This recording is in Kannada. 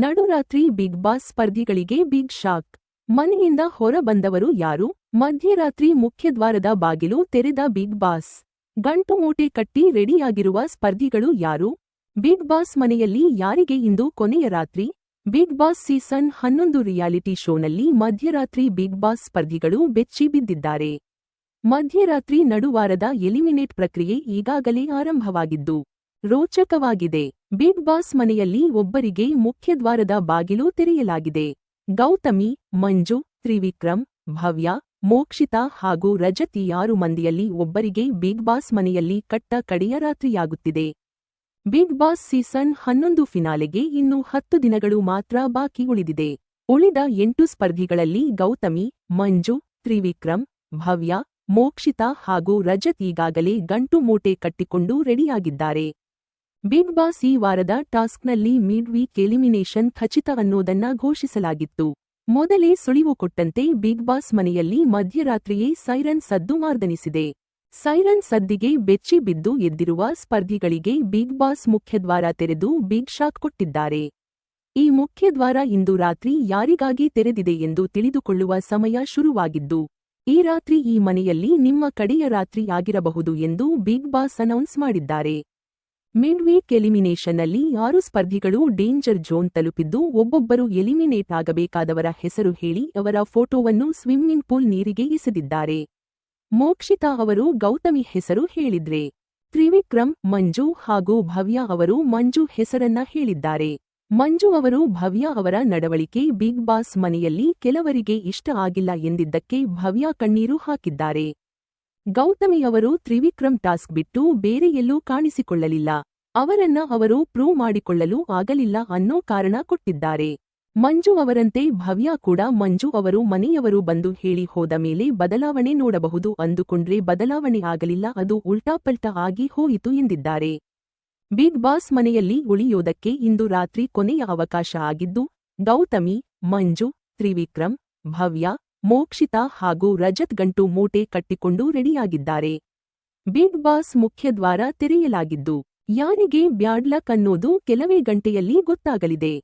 ನಡುರಾತ್ರಿ ಬಿಗ್ ಬಾಸ್ ಸ್ಪರ್ಧಿಗಳಿಗೆ ಬಿಗ್ ಶಾಕ್. ಮನೆಯಿಂದ ಹೊರ ಬಂದವರು ಯಾರು? ಮಧ್ಯರಾತ್ರಿ ಮುಖ್ಯದ್ವಾರದ ಬಾಗಿಲು ತೆರೆದ ಬಿಗ್ ಬಾಸ್. ಗಂಟು ಮೂಟೆ ಕಟ್ಟಿ ರೆಡಿಯಾಗಿರುವ ಸ್ಪರ್ಧಿಗಳು ಯಾರು? ಬಿಗ್ ಬಾಸ್ ಮನೆಯಲ್ಲಿ ಯಾರಿಗೆ ಇಂದು ಕೊನೆಯ ರಾತ್ರಿ? ಬಿಗ್ ಬಾಸ್ ಸೀಸನ್ ಹನ್ನೊಂದು ರಿಯಾಲಿಟಿ ಶೋನಲ್ಲಿ ಮಧ್ಯರಾತ್ರಿ ಬಿಗ್ ಬಾಸ್ ಸ್ಪರ್ಧಿಗಳು ಬೆಚ್ಚಿ ಬಿದ್ದಿದ್ದಾರೆ. ಮಧ್ಯರಾತ್ರಿ ನಡುವಾರದ ಎಲಿಮಿನೇಟ್ ಪ್ರಕ್ರಿಯೆ ಈಗಾಗಲೇ ಆರಂಭವಾಗಿದ್ದು ರೋಚಕವಾಗಿದೆ. ಬಿಗ್ ಬಾಸ್ ಮನೆಯಲ್ಲಿ ಒಬ್ಬರಿಗೆ ಮುಖ್ಯದ್ವಾರದ ಬಾಗಿಲು ತೆರೆಯಲಾಗಿದೆ. ಗೌತಮಿ, ಮಂಜು, ತ್ರಿವಿಕ್ರಮ್, ಭವ್ಯ, ಮೋಕ್ಷಿತಾ ಹಾಗೂ ರಜತಿ ಆರು ಮಂದಿಯಲ್ಲಿ ಒಬ್ಬರಿಗೆ ಬಿಗ್ ಬಾಸ್ ಮನೆಯಲ್ಲಿ ಕಟ್ಟ ಕಡೆಯ ರಾತ್ರಿಯಾಗುತ್ತಿದೆ. ಬಿಗ್ ಬಾಸ್ ಸೀಸನ್ ಹನ್ನೊಂದು ಫಿನಾಲೆಗೆ ಇನ್ನು ಹತ್ತು ದಿನಗಳು ಮಾತ್ರ ಬಾಕಿ ಉಳಿದಿದೆ. ಉಳಿದ ಎಂಟು ಸ್ಪರ್ಧಿಗಳಲ್ಲಿ ಗೌತಮಿ, ಮಂಜು, ತ್ರಿವಿಕ್ರಮ್, ಭವ್ಯ, ಮೋಕ್ಷಿತಾ ಹಾಗೂ ರಜತ್ ಈಗಾಗಲೇ ಗಂಟು ಮೂಟೆ ಕಟ್ಟಿಕೊಂಡು ರೆಡಿಯಾಗಿದ್ದಾರೆ. ಬಿಗ್ ಬಾಸ್ ಈ ವಾರದ ಟಾಸ್ಕ್ನಲ್ಲಿ ಮಿಡ್ ವೀಕ್ ಎಲಿಮಿನೇಷನ್ ಖಚಿತ ಅನ್ನೋದನ್ನ ಘೋಷಿಸಲಾಗಿತ್ತು. ಮೊದಲೇ ಸುಳಿವು ಕೊಟ್ಟಂತೆ ಬಿಗ್ ಬಾಸ್ ಮನೆಯಲ್ಲಿ ಮಧ್ಯರಾತ್ರಿಯೇ ಸೈರನ್ ಸದ್ದು ಮಾರ್ದನಿಸಿದೆ. ಸೈರನ್ ಸದ್ದಿಗೆ ಬೆಚ್ಚಿ ಬಿದ್ದು ಎದ್ದಿರುವ ಸ್ಪರ್ಧಿಗಳಿಗೆ ಬಿಗ್ ಬಾಸ್ ಮುಖ್ಯದ್ವಾರ ತೆರೆದು ಬಿಗ್ ಶಾಕ್ ಕೊಟ್ಟಿದ್ದಾರೆ. ಈ ಮುಖ್ಯದ್ವಾರ ಇಂದು ರಾತ್ರಿ ಯಾರಿಗಾಗಿ ತೆರೆದಿದೆ ಎಂದು ತಿಳಿದುಕೊಳ್ಳುವ ಸಮಯ ಶುರುವಾಗಿದ್ದು, ಈ ರಾತ್ರಿ ಈ ಮನೆಯಲ್ಲಿ ನಿಮ್ಮ ಕಡೆಯ ರಾತ್ರಿ ಆಗಿರಬಹುದು ಎಂದು ಬಿಗ್ ಬಾಸ್ ಅನೌನ್ಸ್ ಮಾಡಿದ್ದಾರೆ. ಮಿಡ್ ವೀಕ್ ಎಲಿಮಿನೇಷನ್ನಲ್ಲಿ ಆರು ಸ್ಪರ್ಧಿಗಳು ಡೇಂಜರ್ ಝೋನ್ ತಲುಪಿದ್ದು, ಒಬ್ಬೊಬ್ಬರು ಎಲಿಮಿನೇಟ್ ಆಗಬೇಕಾದವರ ಹೆಸರು ಹೇಳಿ ಅವರ ಫೋಟೋವನ್ನು ಸ್ವಿಮ್ಮಿಂಗ್ ಪೂಲ್ ನೀರಿಗೆ ಇಸೆದಿದ್ದಾರೆ. ಮೋಕ್ಷಿತಾ ಅವರು ಗೌತಮಿ ಹೆಸರು ಹೇಳಿದ್ರೆ. ತ್ರಿವಿಕ್ರಮ್, ಮಂಜು ಹಾಗೂ ಭವ್ಯ ಅವರು ಮಂಜು ಹೆಸರನ್ನ ಹೇಳಿದ್ದಾರೆ. ಮಂಜು ಅವರು ಭವ್ಯ ಅವರ ನಡವಳಿಕೆ ಬಿಗ್ ಬಾಸ್ ಮನೆಯಲ್ಲಿ ಕೆಲವರಿಗೆ ಇಷ್ಟ ಆಗಿಲ್ಲ ಎಂದಿದ್ದಕ್ಕೆ ಭವ್ಯ ಕಣ್ಣೀರು ಹಾಕಿದ್ದಾರೆ. ಗೌತಮಿ ಅವರು ತ್ರಿವಿಕ್ರಮ್ ಟಾಸ್ಕ್ ಬಿಟ್ಟು ಬೇರೆ ಎಲ್ಲೂ ಕಾಣಿಸಿಕೊಳ್ಳಲಿಲ್ಲ. ಅವರನ್ನ ಅವರು ಪ್ರೂವ್ ಮಾಡಿಕೊಳ್ಳಲು ಆಗಲಿಲ್ಲ ಅನ್ನೋ ಕಾರಣ ಕೊಟ್ಟಿದ್ದಾರೆ. ಮಂಜು ಅವರಂತೆ ಭವ್ಯ ಕೂಡ ಮಂಜು ಅವರು ಮನೆಯವರು ಬಂದು ಹೇಳಿ ಹೋದ ಮೇಲೆ ಬದಲಾವಣೆ ನೋಡಬಹುದು ಅಂದುಕೊಂಡ್ರೆ ಬದಲಾವಣೆ ಆಗಲಿಲ್ಲ ಅದು ಉಲ್ಟಾಪಲ್ಟ ಆಗಿ ಹೋಯಿತು ಎಂದಿದ್ದಾರೆ. ಬಿಗ್ ಬಾಸ್ ಮನೆಯಲ್ಲಿ ಉಳಿಯೋದಕ್ಕೆ ಇಂದು ರಾತ್ರಿ ಕೊನೆಯ ಅವಕಾಶ ಆಗಿದ್ದು ಗೌತಮಿ, ಮಂಜು, ತ್ರಿವಿಕ್ರಮ್, ಭವ್ಯ ಮೋಕ್ಷಿತಾ ಹಾಗೂ ರಜತ್ ಗಂಟು ಮೂಟೆ ಕಟ್ಟಿಕೊಂಡು ರೆಡಿಯಾಗಿದ್ದಾರೆ. ಬಿಗ್ ಬಾಸ್ ಮುಖ್ಯದ್ವಾರ ತೆರೆಯಲಾಗಿದ್ದು ಯಾರಿಗೆ ಬ್ಯಾಡ್ಲಕ್ ಅನ್ನೋದು ಕೆಲವೇ ಗಂಟೆಯಲ್ಲಿ ಗೊತ್ತಾಗಲಿದೆ.